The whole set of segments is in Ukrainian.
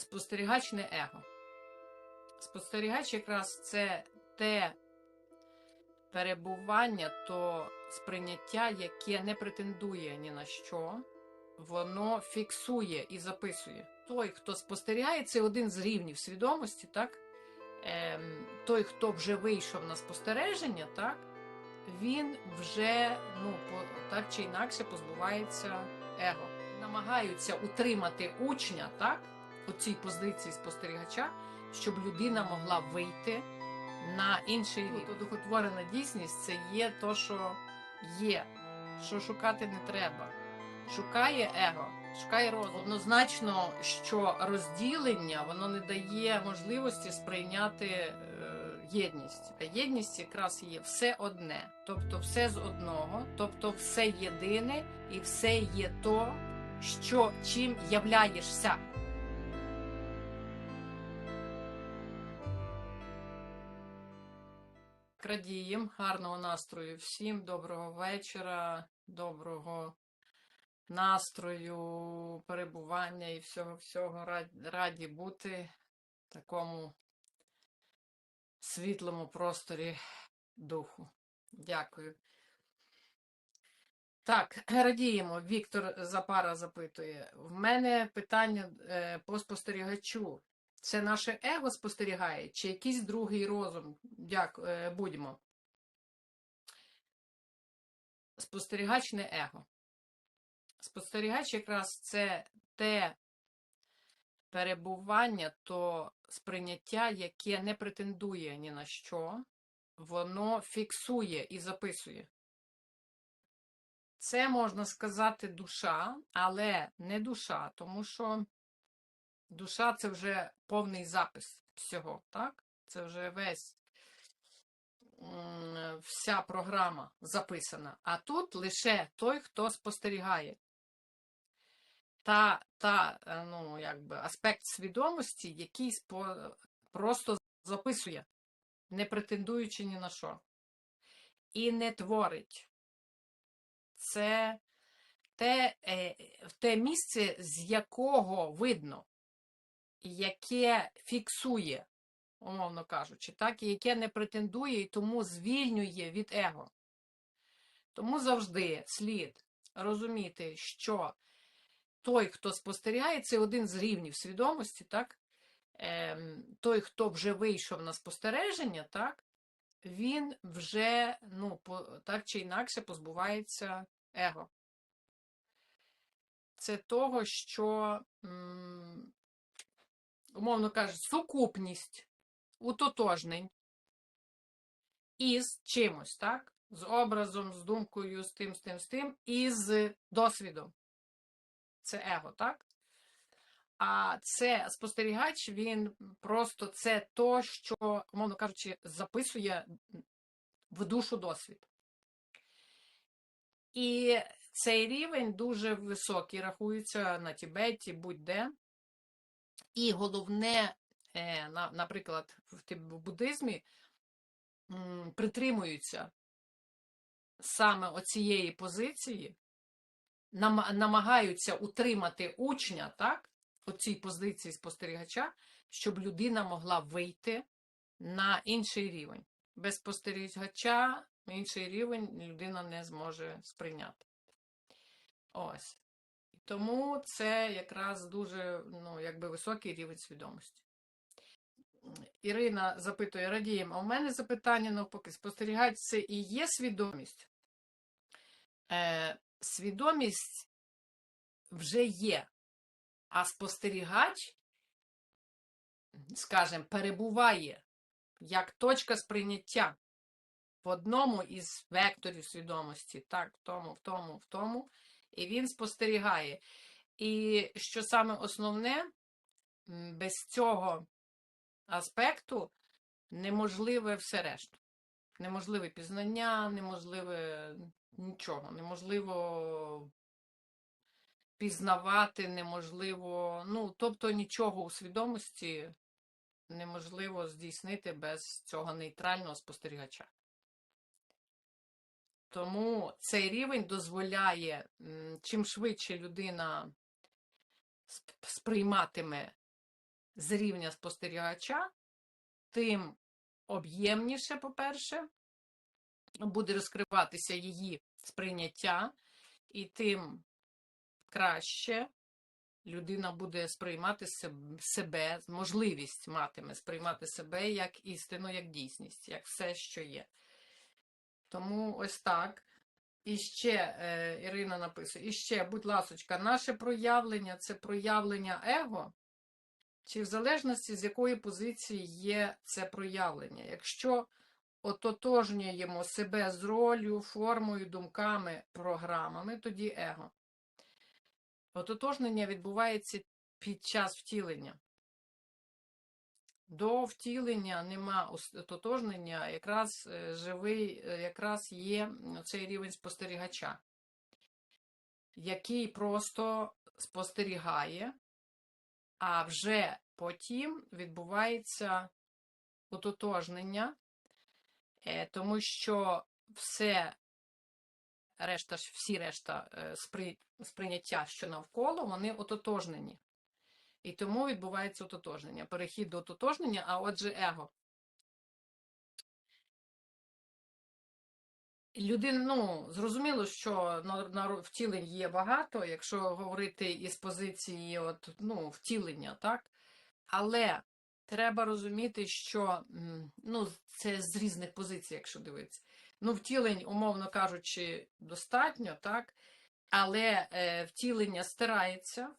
спостерігач не его. Спостерігач якраз це те перебування, то сприйняття, яке не претендує ні на що, воно фіксує і записує. Той, хто спостерігає, це один з рівнів свідомості, так? Ем, той, хто вже вийшов на спостереження, так? він вже ну, так чи інакше позбувається его. Намагаються утримати учня так, у цій позиції спостерігача, щоб людина могла вийти на інший рівень. Одухотворена дійсність це є то, що є, що шукати не треба. Шукає его, шукає розум. Однозначно, що розділення воно не дає можливості сприйняти е, єдність. А єдність якраз є все одне, тобто все з одного, тобто все єдине і все є то, що чим являєшся. Радієм, гарного настрою всім, доброго вечора, доброго настрою, перебування і всього всього раді, раді бути в такому світлому просторі духу. Дякую. Так, радіємо. Віктор Запара запитує. В мене питання е, по спостерігачу. Це наше его спостерігає, чи якийсь другий розум? Дякую, е, будьмо. Спостерігач не его. Спостерігач якраз це те перебування, то сприйняття, яке не претендує ні на що, воно фіксує і записує. Це можна сказати душа, але не душа, тому що душа це вже повний запис всього, так? Це вже весь вся програма записана. А тут лише той, хто спостерігає. Та, та е, ну, якби, аспект свідомості, який спо- просто записує, не претендуючи ні на що. І не творить. Це те, е, те місце, з якого видно, яке фіксує, умовно кажучи, так, і яке не претендує і тому звільнює від его. Тому завжди слід розуміти, що той, хто спостерігає, це один з рівнів свідомості, так? Ем, той, хто вже вийшов на спостереження, так? він вже ну, по, так чи інакше позбувається его. Це того, що, умовно кажуть, сукупність утотожнень із чимось, так? З образом, з думкою, з тим, з тим, з тим, і з досвідом. Це его, так? А це спостерігач, він просто це то, що, умовно кажучи, записує в душу досвід. І цей рівень дуже високий, рахується на Тібеті, будь-де. І головне, е, наприклад, в буддизмі притримуються саме оцієї позиції, намагаються утримати учня, так, у цій позиції спостерігача, щоб людина могла вийти на інший рівень. Без спостерігача інший рівень людина не зможе сприйняти. Ось. Тому це якраз дуже ну, якби високий рівень свідомості. Ірина запитує, радіємо, а у мене запитання навпаки, спостерігач це і є свідомість? Е, свідомість вже є, а спостерігач, скажімо, перебуває як точка сприйняття в одному із векторів свідомості, так, в тому, в тому, в тому, і він спостерігає. І що саме основне, без цього аспекту неможливе все решту. Неможливе пізнання, неможливе нічого, неможливо пізнавати, неможливо, ну, тобто нічого у свідомості неможливо здійснити без цього нейтрального спостерігача. Тому цей рівень дозволяє, чим швидше людина сп- сприйматиме з рівня спостерігача, тим об'ємніше, по-перше, буде розкриватися її сприйняття, і тим краще людина буде сприймати себе, можливість матиме сприймати себе як істину, як дійсність, як все, що є. Тому ось так. І ще е, Ірина написує, і ще, будь ласочка, наше проявлення це проявлення его, чи в залежності з якої позиції є це проявлення. Якщо ототожнюємо себе з ролью, формою, думками, програмами, тоді его. Ототожнення відбувається під час втілення. До втілення нема ототожнення, якраз е, живий, е, якраз є цей рівень спостерігача, який просто спостерігає, а вже потім відбувається ототожнення, е, тому що все решта, всі решта сприйняття, що навколо, вони ототожнені. І тому відбувається ототожнення. Перехід до ототожнення, а отже, его. Людина, ну, зрозуміло, що на, на втілень є багато, якщо говорити із позиції от, ну, втілення, так? Але треба розуміти, що ну, це з різних позицій, якщо дивитися. Ну, втілень, умовно кажучи, достатньо, так? Але е, втілення стирається,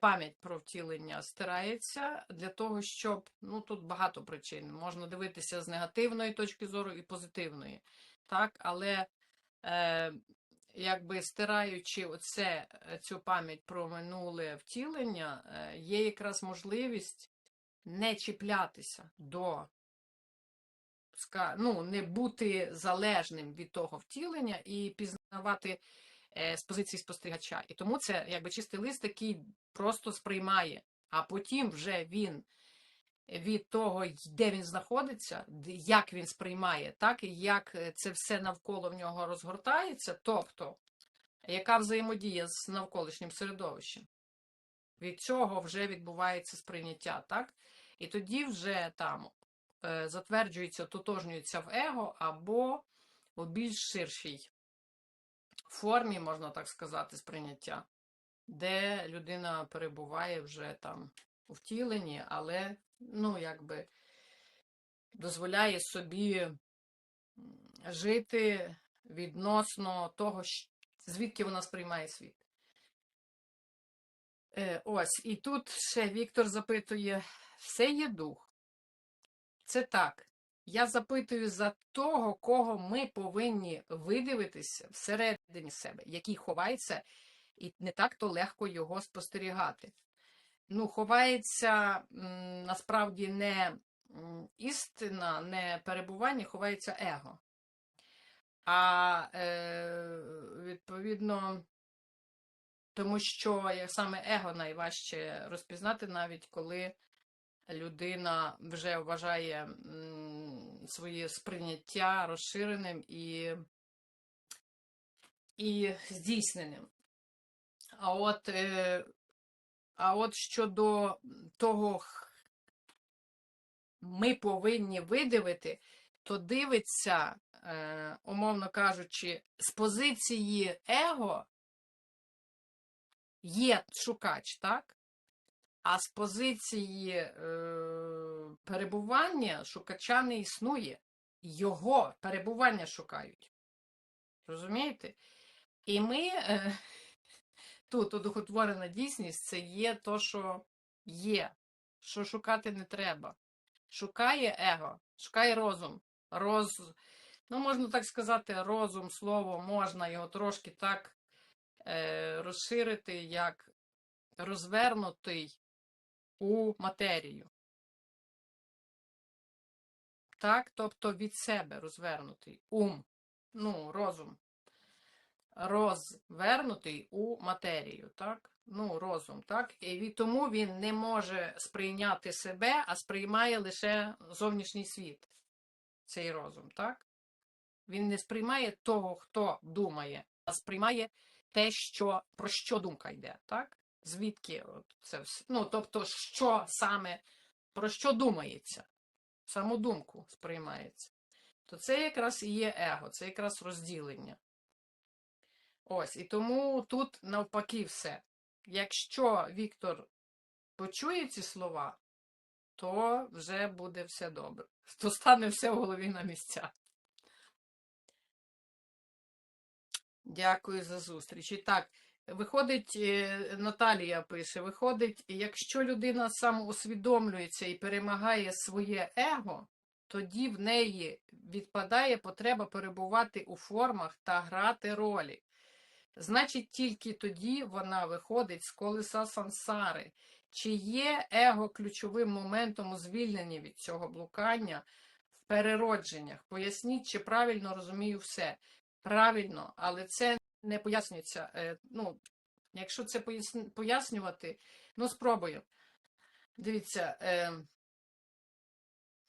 пам'ять про втілення стирається для того, щоб ну тут багато причин. Можна дивитися з негативної точки зору і позитивної, так, але е, якби стираючи оце, е, цю пам'ять про минуле втілення, е, є якраз можливість не чіплятися до ну, не бути залежним від того втілення і пізнавати е, з позиції спостерігача. І тому це якби чистий лист, який просто сприймає, а потім вже він від того, де він знаходиться, як він сприймає, так і як е, це все навколо в нього розгортається, тобто яка взаємодія з навколишнім середовищем. Від цього вже відбувається сприйняття, так? І тоді вже там е, затверджується, тотожнюється в его або у більш ширшій формі, можна так сказати, сприйняття, де людина перебуває вже там у втіленні, але ну, якби дозволяє собі жити відносно того, звідки вона сприймає світ. Е, ось, і тут ще Віктор запитує: все є дух. Це так. Я запитую за того, кого ми повинні видивитися всередині себе, який ховається, і не так то легко його спостерігати. Ну, ховається насправді не істина, не перебування, ховається его. А е, відповідно, тому що саме его найважче розпізнати, навіть коли людина вже вважає своє сприйняття розширеним і, і здійсненим. А от, е, а от щодо того, ми повинні видивити, то дивиться, е, умовно кажучи, з позиції его є шукач, так? А з позиції е, перебування шукача не існує. Його перебування шукають. Розумієте? І ми е, тут одухотворена дійсність це є то, що є, що шукати не треба. Шукає его, шукає розум. Роз... Ну, можна так сказати, розум, слово, можна його трошки так е, розширити, як розвернутий у матерію. Так, тобто від себе розвернутий ум, ну, розум. Розвернутий у матерію, так? Ну, розум, так? І тому він не може сприйняти себе, а сприймає лише зовнішній світ, цей розум, так? Він не сприймає того, хто думає, а сприймає те, що, про що думка йде, так? Звідки це вс- ну, тобто, що саме, про що думається, саму думку сприймається, то це якраз і є его, це якраз розділення. Ось, і тому тут навпаки все. Якщо Віктор почує ці слова, то вже буде все добре. То стане все в голові на місця. Дякую за зустріч. І так, виходить, е, Наталія пише: виходить, якщо людина самоусвідомлюється і перемагає своє его, тоді в неї відпадає потреба перебувати у формах та грати ролі. Значить, тільки тоді вона виходить з колеса сансари. Чи є его ключовим моментом у звільненні від цього блукання в переродженнях? Поясніть, чи правильно розумію все. Правильно, але це не пояснюється. Е, Ну, якщо це пояснювати, ну спробую. Дивіться, е,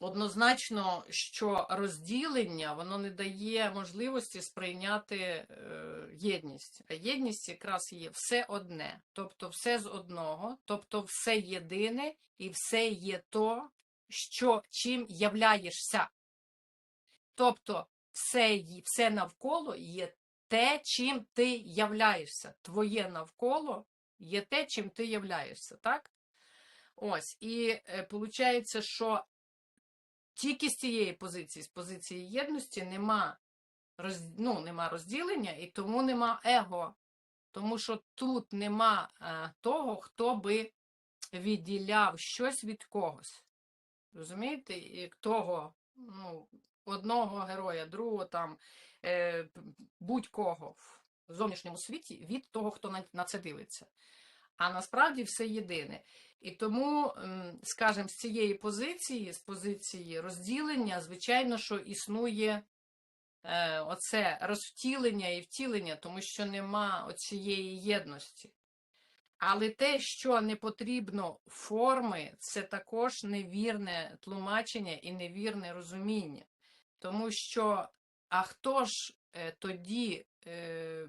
однозначно, що розділення воно не дає можливості сприйняти е, єдність. А єдність якраз є все одне, тобто все з одного, тобто все єдине і все є то, що чим являєшся. Тобто все, все навколо є те, чим ти являєшся. Твоє навколо є те, чим ти являєшся, так? Ось, і виходить, що тільки з цієї позиції, з позиції єдності, нема, роз, ну, нема розділення і тому нема его. Тому що тут нема е, того, хто би відділяв щось від когось. Розумієте? І того, ну, одного героя, другого там, е, будь-кого в зовнішньому світі від того, хто на, на це дивиться. А насправді все єдине. І тому, скажімо, з цієї позиції, з позиції розділення, звичайно, що існує е, оце розвтілення і втілення, тому що нема оцієї єдності. Але те, що не потрібно форми, це також невірне тлумачення і невірне розуміння. Тому що, а хто ж е, тоді е,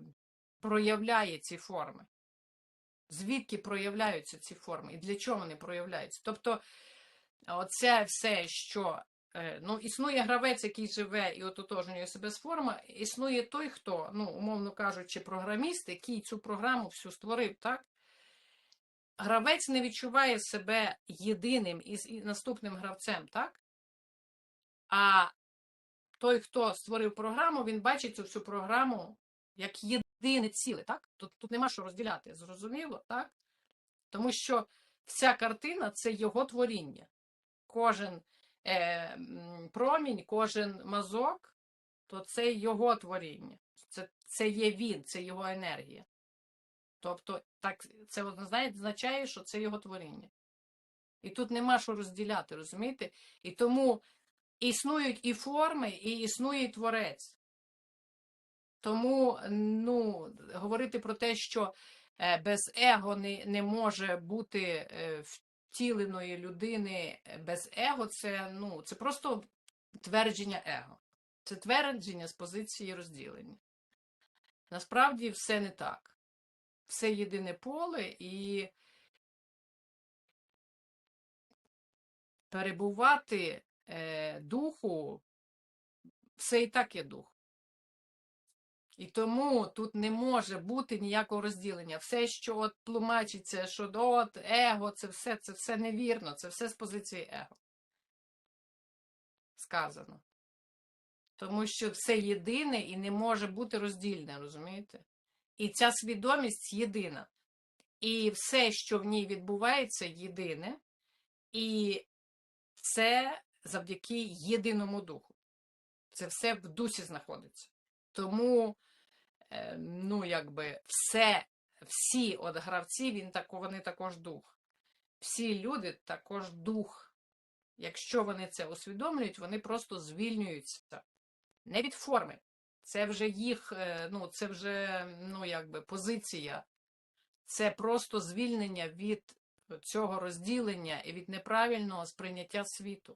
проявляє ці форми? Звідки проявляються ці форми і для чого вони проявляються? Тобто, оце все, що е, ну, існує гравець, який живе і ототожнює себе з форми, існує той, хто, ну, умовно кажучи, програміст, який цю програму всю створив, так? Гравець не відчуває себе єдиним і- наступним гравцем, так? А той, хто створив програму, він бачить цю всю програму як єдине ціле, так? Тут, тут нема що розділяти, зрозуміло, так? Тому що вся картина це його творіння. Кожен е, промінь, кожен мазок, то це його творіння. Це, це є він, це його енергія. Тобто, так, це означає, що це його творіння. І тут нема що розділяти, розумієте? І тому існують і форми, і існує творець. Тому ну, говорити про те, що е, без его не, не може бути е, втіленої людини е, без его, це, ну, це просто твердження его. Це твердження з позиції розділення. Насправді все не так. Все єдине поле і перебувати е, духу, все і так є дух. І тому тут не може бути ніякого розділення. Все, що от тлумачиться, що от его, це все, це все невірно, це все з позиції его. Сказано. Тому що все єдине і не може бути роздільне, розумієте? І ця свідомість єдина. І все, що в ній відбувається, єдине, і це завдяки єдиному духу. Це все в дусі знаходиться. Тому, е, ну, якби, все, всі от гравці, він тако, вони також дух. Всі люди також дух. Якщо вони це усвідомлюють, вони просто звільнюються. Не від форми. Це вже їх, е, ну, це вже, ну, якби, позиція. Це просто звільнення від цього розділення і від неправильного сприйняття світу.